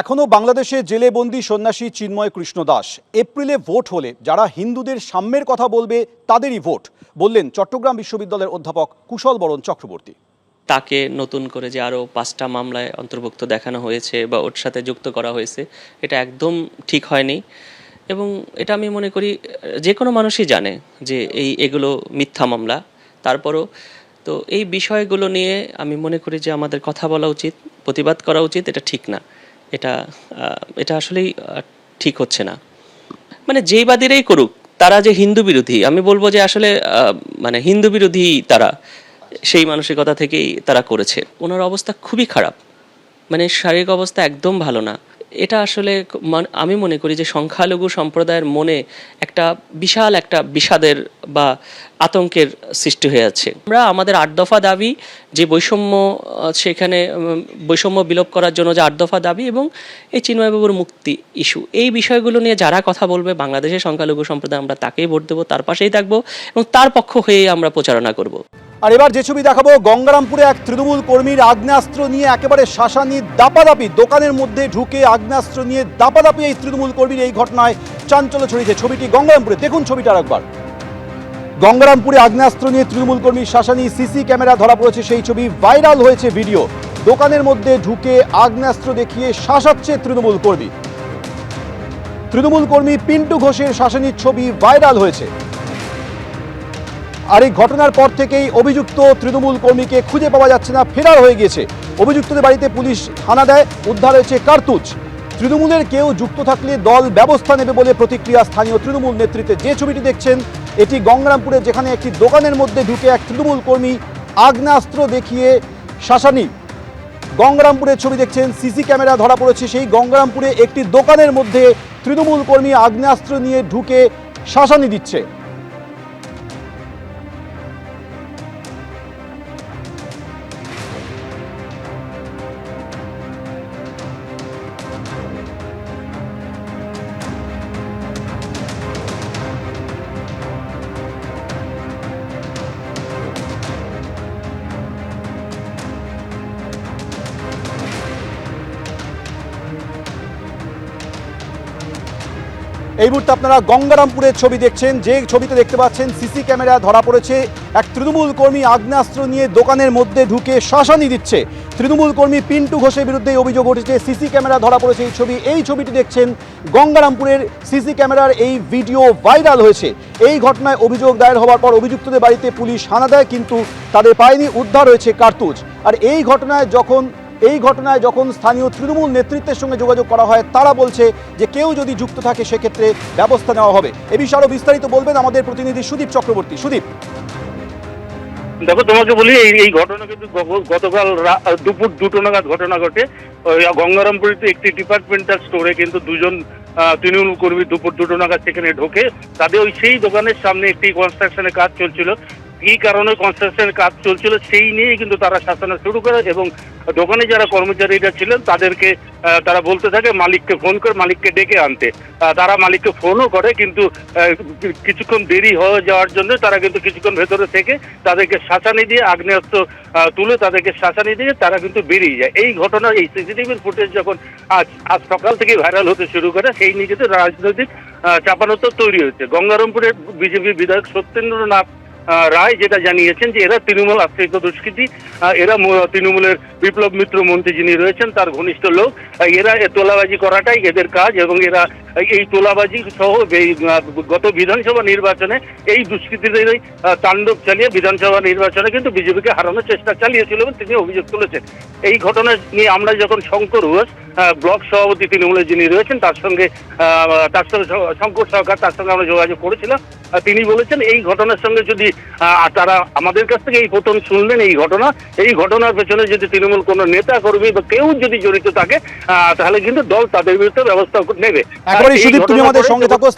এখনও বাংলাদেশে জেলে বন্দি সন্ন্যাসী চিন্ময় কৃষ্ণ দাস। এপ্রিলে ভোট হলে যারা হিন্দুদের সাম্যের কথা বলবে, তাদেরই ভোট, বললেন চট্টগ্রাম বিশ্ববিদ্যালয়ের অধ্যাপক কুশল বরণ চক্রবর্তী। তাকে নতুন করে যে আরও পাঁচটা মামলায় অন্তর্ভুক্ত দেখানো হয়েছে বা ওর সাথে যুক্ত করা হয়েছে, এটা একদম ঠিক হয়নি। এবং এটা আমি মনে করি, যে কোনো মানুষই জানে যে এই এগুলো মিথ্যা মামলা। তারপরও তো এই বিষয়গুলো নিয়ে আমি মনে করি যে আমাদের কথা বলা উচিত, প্রতিবাদ করা উচিত, এটা ঠিক না। এটা এটা আসলেই ঠিক হচ্ছে না। মানে যেই বাদীরাই করুক, তারা যে হিন্দু বিরোধী, আমি বলব যে আসলে মানে হিন্দু বিরোধী তারা, সেই মানসিকতা থেকেই তারা করেছে। ওনার অবস্থা খুবই খারাপ। মানে শারীরিক অবস্থা একদম ভালো না। এটা আসলে আমি মনে করি যে সংখ্যালঘু সম্প্রদায়ের মনে একটা বিশাল একটা বিষাদের বা আতঙ্কের সৃষ্টি হয়ে যাচ্ছে আমরা আমাদের আট দফা দাবি, যে বৈষম্য সেখানে বৈষম্য বিলোপ করার জন্য যে আট দফা দাবি এবং এই চিন্ময়বাবুর মুক্তি ইস্যু, এই বিষয়গুলো নিয়ে যারা কথা বলবে, বাংলাদেশের সংখ্যালঘু সম্প্রদায় আমরা তাকেই ভোট দেবো, তার পাশেই থাকব এবং তার পক্ষ হয়েই আমরা প্রচারণা করব। আর এবার যে ছবি দেখাবো, গঙ্গারামপুরে এক তৃণমূল কর্মীর আগ্নেয়াস্ত্র নিয়ে একেবারে শাসানি দাপাদাপি। দোকানের মধ্যে ঢুকে আগ্নেয়াস্ত্র নিয়ে দাপাদাপি এই তৃণমূল কর্মীর এই ঘটনায় চাঞ্চল্য ছড়িয়েছে ছবিটি গঙ্গারামপুরে। দেখুন ছবিটা একবার। গঙ্গারামপুরে আগ্নেয়াস্ত্র নিয়ে তৃণমূল কর্মীর শাসানি সিসি ক্যামেরা ধরা পড়েছে, সেই ছবি ভাইরাল হয়েছে ভিডিও। দোকানের মধ্যে ঢুকে আগ্নেয়াস্ত্র দেখিয়ে শাসাচ্ছে তৃণমূল কর্মী। তৃণমূল কর্মী পিন্টু ঘোষের শাসানির ছবি ভাইরাল হয়েছে। আর এই ঘটনার পর থেকেই অভিযুক্ত তৃণমূল কর্মীকে খুঁজে পাওয়া যাচ্ছে না, ফেরার হয়ে গেছে অভিযুক্তদের বাড়িতে পুলিশ হানা দেয়, উদ্ধার হয়েছে কার্তুজ। তৃণমূলের কেউ যুক্ত থাকলে দল ব্যবস্থা নেবে বলে প্রতিক্রিয়া স্থানীয় তৃণমূল নেতৃত্বে। যে ছবিটি দেখছেন, এটি গঙ্গারামপুরে যেখানে একটি দোকানের মধ্যে ঢুকে এক তৃণমূল কর্মী আগ্নেয়াস্ত্র দেখিয়ে শাসানি। গঙ্গারামপুরের ছবি দেখছেন, সিসি ক্যামেরা ধরা পড়েছে। সেই গঙ্গারামপুরে একটি দোকানের মধ্যে তৃণমূল কর্মী আগ্নেয়াস্ত্র নিয়ে ঢুকে শাসানি দিচ্ছে। এই মুহূর্তে আপনারা গঙ্গারামপুরের ছবি দেখছেন, যে ছবিতে দেখতে পাচ্ছেন সিসি ক্যামেরা ধরা পড়েছে। এক তৃণমূল কর্মী আগ্নেয়াস্ত্র নিয়ে দোকানের মধ্যে ঢুকে শাসানি দিচ্ছে। তৃণমূল কর্মী পিন্টু ঘোষের বিরুদ্ধে অভিযোগ উঠেছে, সিসি ক্যামেরা ধরা পড়েছে এই ছবি। এই ছবিটি দেখছেন গঙ্গারামপুরের সিসি ক্যামেরার এই ভিডিও ভাইরাল হয়েছে। এই ঘটনায় অভিযোগ দায়ের হওয়ার পর অভিযুক্তদের বাড়িতে পুলিশ হানা দেয়, কিন্তু তাদের পায়নি, উদ্ধার হয়েছে কার্তুজ। আর এই ঘটনায় যখন এই ঘটনায় যখন স্থানীয় তৃণমূল নেতৃত্বের সঙ্গে যোগাযোগ করা হয়, তারা বলছে যে কেউ যদি যুক্ত থাকে, সেক্ষেত্রে ব্যবস্থা নেওয়া হবে। এ বিষয়ে আরও বিস্তারিত বলবেন আমাদের প্রতিনিধি সুদীপ চক্রবর্তী। সুদীপ। দেখো, তোমাকে বলি, এই এই ঘটনা কিন্তু গতকাল দুপুর দুটো নাগাদ ঘটনা ঘটে। গঙ্গারামপুরিতে একটি ডিপার্টমেন্টাল স্টোরে কিন্তু দুজন তৃণমূল কর্মী দুপুর দুটো নাগাদ সেখানে ঢোকে। তাদের ওই সেই দোকানের সামনে একটি কনস্ট্রাকশনের কাজ চলছিল। কি কারণে কনস্ট্রাকশনের কাজ চলছিল সেই নিয়েই কিন্তু তারা শাসনা শুরু করে এবং দোকানে যারা কর্মচারীরা ছিলেন তাদেরকে তারা বলতে থাকে মালিককে ফোন করে, মালিককে ডেকে আনতে। তারা মালিককে ফোনও করে কিন্তু কিছুক্ষণ দেরি হয়ে যাওয়ার জন্য তারা কিন্তু কিছুক্ষণ ভেতরে থেকে তাদেরকে শাসানি দিয়ে আগ্নেয়াস্ত্র তুলে তাদেরকে শাসানি দিয়ে তারা কিন্তু বেরিয়ে যায়। এই ঘটনা, এই সিসিটিভির ফুটেজ যখন আজ আজ সকাল থেকে ভাইরাল হতে শুরু করে, সেই নিজেতে রাজনৈতিক চাপানোত্তর তৈরি হয়েছে। গঙ্গারামপুরের বিজেপি বিধায়ক সত্যেন্দ্রনাথ রায় যেটা জানিয়েছেন যে এরা তৃণমূল আশ্রিত দুষ্কৃতী এরা তৃণমূলের বিপ্লব মিত্র মন্ত্রী যিনি রয়েছেন তার ঘনিষ্ঠ লোক। এরা তোলাবাজি করাটাই এদের কাজ এবং এরা এই তোলাবাজি সহ গত বিধানসভা নির্বাচনে এই দুষ্কৃতীদেরই আহ, তাণ্ডব চালিয়ে বিধানসভা নির্বাচনে কিন্তু বিজেপিকে হারানোর চেষ্টা চালিয়েছিল এবং তিনি অভিযোগ তুলেছেন। এই ঘটনা নিয়ে আমরা যখন শঙ্কর ঘোষ ব্লক সভাপতি তৃণমূলের যিনি রয়েছেন তার সঙ্গে তার সঙ্গে শঙ্কর সরকার তার সঙ্গে আমরা যোগাযোগ করেছিলাম। তিনি বলেছেন এই ঘটনার সঙ্গে যদি আহ, তারা আমাদের কাছ থেকে এই প্রথম শুনলেন এই ঘটনা এই ঘটনার পেছনে যদি তৃণমূল কোনো নেতা কর্মী বা কেউ যদি জড়িত থাকে আহ, তাহলে কিন্তু দল তাদের বিরুদ্ধে ব্যবস্থা নেবে। তুমি আমাদের সঙ্গে থাকো।